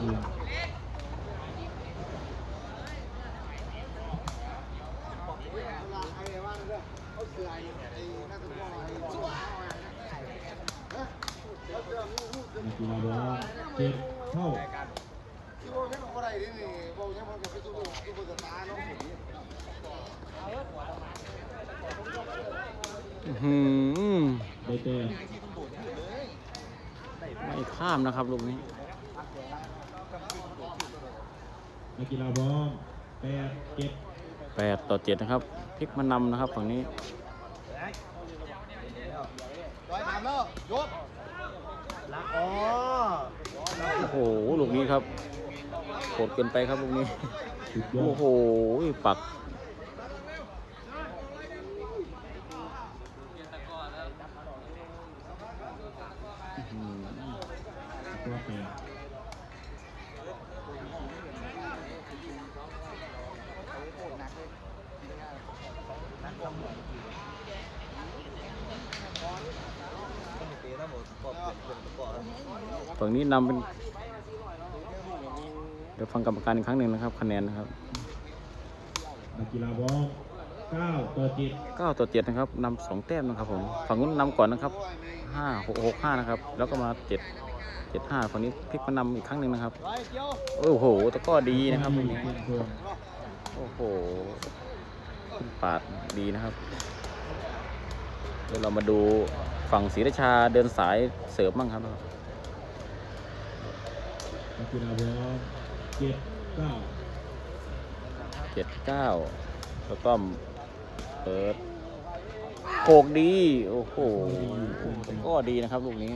นักกีฬาบอลเจ็ดเท่าอื้อหือได้แต้มไม่ข้ามนะครับลูกนี้ นักกีฬาบอลแปดเจ็ดแปดต่อเจ็ดนะครับพลิกมานำนะครับฝั่งนี้ร้อยสามแล้วยกละอ๋อโอ้โหลูกนี้ครับโหดเกินไปครับลูกนี้สุดยอโอ้ดโหปักอื้อหือตัวแป ฝั่งนี้นำเป็น เดี๋ยวฟังกรรมการอีกครั้งหนึ่งนะครับ คะแนนนะครับนักกีฬาบอลเก้าต่อเจ็ด9ต่อ7นะครับนำสองแต้มนะครับผมฝั่งนู้นนำก่อนนะครับ5 6 6 5นะครับ แล้วก็มา7 7 5ฝั่งนี้พลิกมานำอีกครั้งหนึ่งนะครับร้อยเกี่ยวโอ้โหตะกร้อดีนะครับลูกนี้เปลี่ยนตัวโอ้โหขึ้นปาดดีนะครับ เดี๋ยวเรามาดู ฝั่งศรีราชาเดินสายเสริมบ้างครับนักกีฬาบอลเจ็ดเก้าเจ็ดเก้าแล้วก็เปิดโขกดี โอ้โหก็ดีนะครับลูกนี้